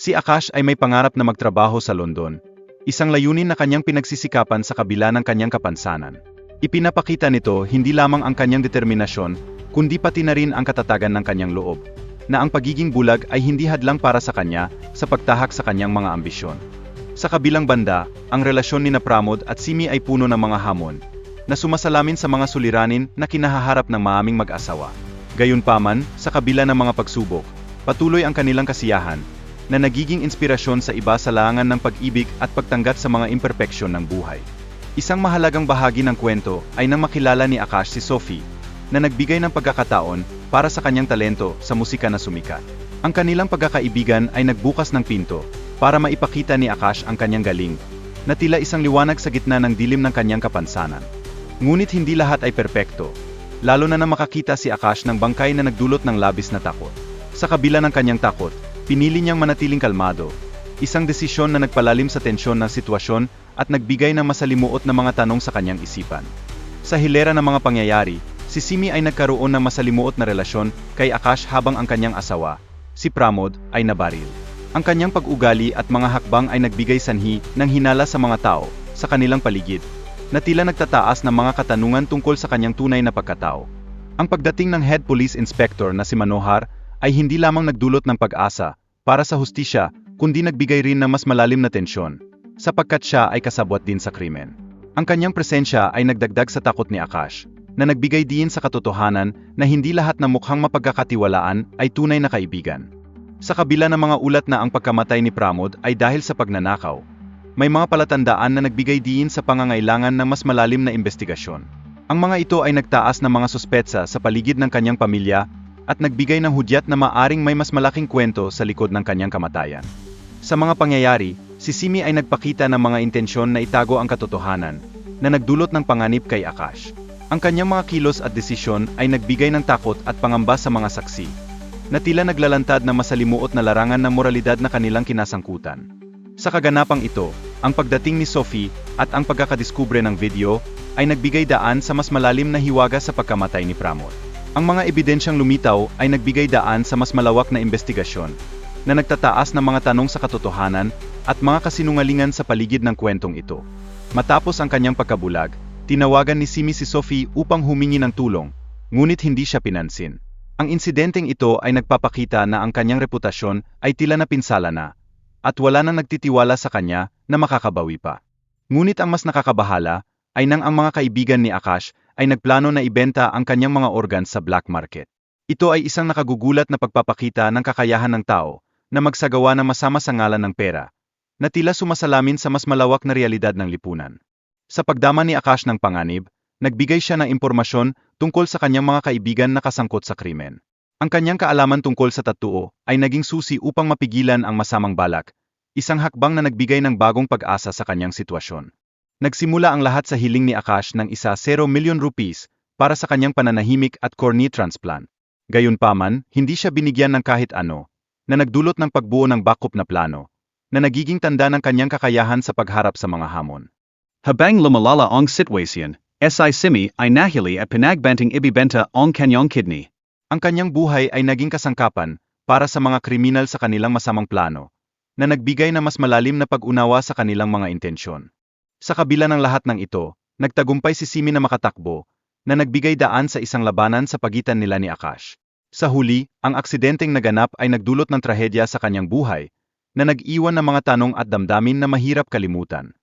Si Akash ay may pangarap na magtrabaho sa London, isang layunin na kanyang pinagsisikapan sa kabila ng kanyang kapansanan. Ipinapakita nito hindi lamang ang kanyang determinasyon, kundi pati na rin ang katatagan ng kanyang loob, na ang pagiging bulag ay hindi hadlang para sa kanya sa pagtahak sa kanyang mga ambisyon. Sa kabilang banda, ang relasyon ni na Pramod at Simi ay puno ng mga hamon, na sumasalamin sa mga suliranin na kinahaharap ng maaming mag-asawa. Gayunpaman, sa kabila ng mga pagsubok, patuloy ang kanilang kasiyahan, na nagiging inspirasyon sa iba sa langan ng pag-ibig at pagtanggap sa mga imperpeksyon ng buhay. Isang mahalagang bahagi ng kwento ay nang makilala ni Akash si Sophie, na nagbigay ng pagkakataon para sa kanyang talento sa musika na sumikat. Ang kanilang pagkakaibigan ay nagbukas ng pinto para maipakita ni Akash ang kanyang galing, na tila isang liwanag sa gitna ng dilim ng kanyang kapansanan. Ngunit hindi lahat ay perpekto, lalo na na makakita si Akash ng bangkay na nagdulot ng labis na takot. Sa kabila ng kanyang takot, pinili niyang manatiling kalmado, isang desisyon na nagpalalim sa tensyon ng sitwasyon at nagbigay ng masalimuot na mga tanong sa kanyang isipan. Sa hilera ng mga pangyayari, si Simi ay nagkaroon ng masalimuot na relasyon kay Akash habang ang kanyang asawa, si Pramod, ay nabaril. Ang kanyang pag-ugali at mga hakbang ay nagbigay sanhi ng hinala sa mga tao sa kanilang paligid, na tila nagtataas ng mga katanungan tungkol sa kanyang tunay na pagkatao. Ang pagdating ng head police inspector na si Manohar ay hindi lamang nagdulot ng pag-asa para sa hustisya, kundi nagbigay rin ng mas malalim na tensyon, sapagkat siya ay kasabwat din sa krimen. Ang kanyang presensya ay nagdagdag sa takot ni Akash, na nagbigay din sa katotohanan na hindi lahat ng mukhang mapagkakatiwalaan ay tunay na kaibigan. Sa kabila ng mga ulat na ang pagkamatay ni Pramod ay dahil sa pagnanakaw, may mga palatandaan na nagbigay diin sa pangangailangan ng mas malalim na investigasyon. Ang mga ito ay nagtaas ng mga suspetsa sa paligid ng kanyang pamilya at nagbigay ng hudyat na maaring may mas malaking kwento sa likod ng kanyang kamatayan. Sa mga pangyayari, si Simi ay nagpakita ng mga intensyon na itago ang katotohanan, na nagdulot ng panganib kay Akash. Ang kanyang mga kilos at desisyon ay nagbigay ng takot at pangamba sa mga saksi, na tila naglalantad na masalimuot na larangan ng moralidad na kanilang kinasangkutan. Sa kaganapang ito, ang pagdating ni Sophie at ang pagkakadiskubre ng video ay nagbigay daan sa mas malalim na hiwaga sa pagkamatay ni Pramod. Ang mga ebidensyang lumitaw ay nagbigay daan sa mas malawak na investigasyon, na nagtataas ng mga tanong sa katotohanan at mga kasinungalingan sa paligid ng kwentong ito. Matapos ang kanyang pagkabulag, tinawagan ni Simi si Sophie upang humingi ng tulong, ngunit hindi siya pinansin. Ang insidenteng ito ay nagpapakita na ang kanyang reputasyon ay tila napinsala na, at wala nang nagtitiwala sa kanya na makakabawi pa. Ngunit ang mas nakakabahala ay nang ang mga kaibigan ni Akash ay nagplano na ibenta ang kanyang mga organs sa black market. Ito ay isang nakagugulat na pagpapakita ng kakayahan ng tao na magsagawa ng masama sa ngalan ng pera, na tila sumasalamin sa mas malawak na realidad ng lipunan. Sa pagdama ni Akash ng panganib, nagbigay siya ng impormasyon tungkol sa kanyang mga kaibigan na kasangkot sa krimen. Ang kanyang kaalaman tungkol sa tatuo ay naging susi upang mapigilan ang masamang balak, isang hakbang na nagbigay ng bagong pag-asa sa kanyang sitwasyon. Nagsimula ang lahat sa hiling ni Akash ng isa 0 million rupees para sa kanyang pananahimik at cornea transplant. Gayunpaman, hindi siya binigyan ng kahit ano, na nagdulot ng pagbuo ng backup na plano, na nagiging tanda ng kanyang kakayahan sa pagharap sa mga hamon. Habang lumalala ang sitwasyon, SI Simi ay nahili at pinagbanting ibibenta ang kanyang kidney. Ang kanyang buhay ay naging kasangkapan para sa mga kriminal sa kanilang masamang plano, na nagbigay na mas malalim na pag-unawa sa kanilang mga intensyon. Sa kabila ng lahat ng ito, nagtagumpay si Simi na makatakbo, na nagbigay daan sa isang labanan sa pagitan nila ni Akash. Sa huli, ang aksidenteng naganap ay nagdulot ng trahedya sa kanyang buhay, na nag-iwan ng mga tanong at damdamin na mahirap kalimutan.